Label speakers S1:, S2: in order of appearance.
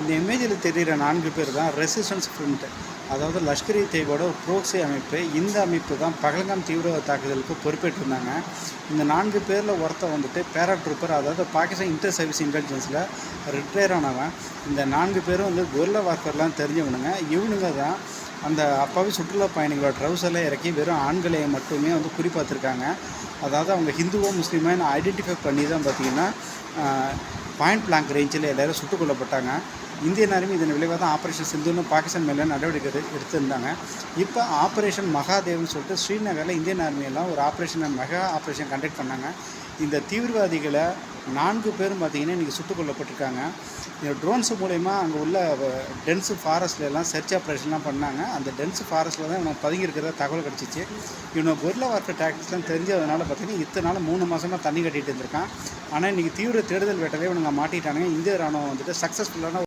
S1: இந்த இமேஜில் தெரிகிற நான்கு பேர் தான் ரெசிஸ்டன்ஸ் ஃப்ரண்ட் அதாவது லஷ்கர் இ தேவோட ப்ரோக்ஸி அமைப்பு. இந்த அமைப்பு தான் பகல்காம் தீவிரவாத தாக்குதலுக்கு பொறுப்பேற்றிருந்தாங்க இந்த நான்கு பேரில் ஒருத்தன் வந்துட்டு பேரா ட்ரூப்பர் அதாவது பாகிஸ்தான் இன்டர் சர்வீஸ் இன்டெலிஜென்ஸில் ரிட்டையர் ஆனவன். இந்த நான்கு பேரும் வந்து கொரில்லா வார்ஃபர்லாம் தெரிஞ்சவனுங்க. இவனுங்க தான் அந்த அப்பாவி சுற்றுலா பயணிகளோட ட்ரௌசர்லாம் இறக்கி வெறும் ஆண்களை மட்டுமே வந்து குறிப்பாத்திருக்காங்க. அதாவது அவங்க ஹிந்துவோ முஸ்லீமோ ஐடென்டிஃபை பண்ணி தான் பார்த்தீங்கன்னா பாயிண்ட் பிளாங்க் ரேஞ்சில் எல்லோரும் சுட்டுக் கொல்லப்பட்டாங்க. இந்தியன் ஆர்மி இதன் விளைவாக தான் ஆப்ரேஷன் சிந்துன்னு பாகிஸ்தான் மேலே நடவடிக்கை எடுத்திருந்தாங்க. இப்போ ஆப்ரேஷன் மகாதேவ்னு சொல்லிட்டு ஸ்ரீநகரில் இந்தியன் ஆர்மியெல்லாம் ஒரு ஆப்ரேஷனை மெகா ஆப்ரேஷன் கண்டக்ட் பண்ணாங்க. இந்த தீவிரவாதிகளை நான்கு பேரும் பார்த்தீங்கன்னா இன்றைக்கி சுட்டுக் கொல்லப்பட்டிருக்காங்க. இந்த ட்ரோன்ஸ் மூலயமா அங்கே உள்ள டென்ஸு ஃபாரஸ்ட்லாம் சர்ச் ஆப்ரேஷன்லாம் பண்ணாங்க. அந்த டென்ஸ் ஃபாரஸ்ட்டில் தான் இவனுக்கு பதுங்கி தகவல் கிடச்சிச்சு. இவனை கொரில்லா வார்ஃபேர் டாக்டிக்ஸ்லாம் தெரிஞ்சதுனால பார்த்தீங்கன்னா இத்தனை நாள் மூணு மாதமாக தண்ணி கட்டிகிட்டு இருந்திருக்கான். ஆனால் இன்றைக்கி தீவிர தேடுதல் வேட்டவே இவனுங்க மாட்டிட்டானுங்க. இந்திய ராணுவம் வந்துட்டு சக்ஸஸ்ஃபுல்லான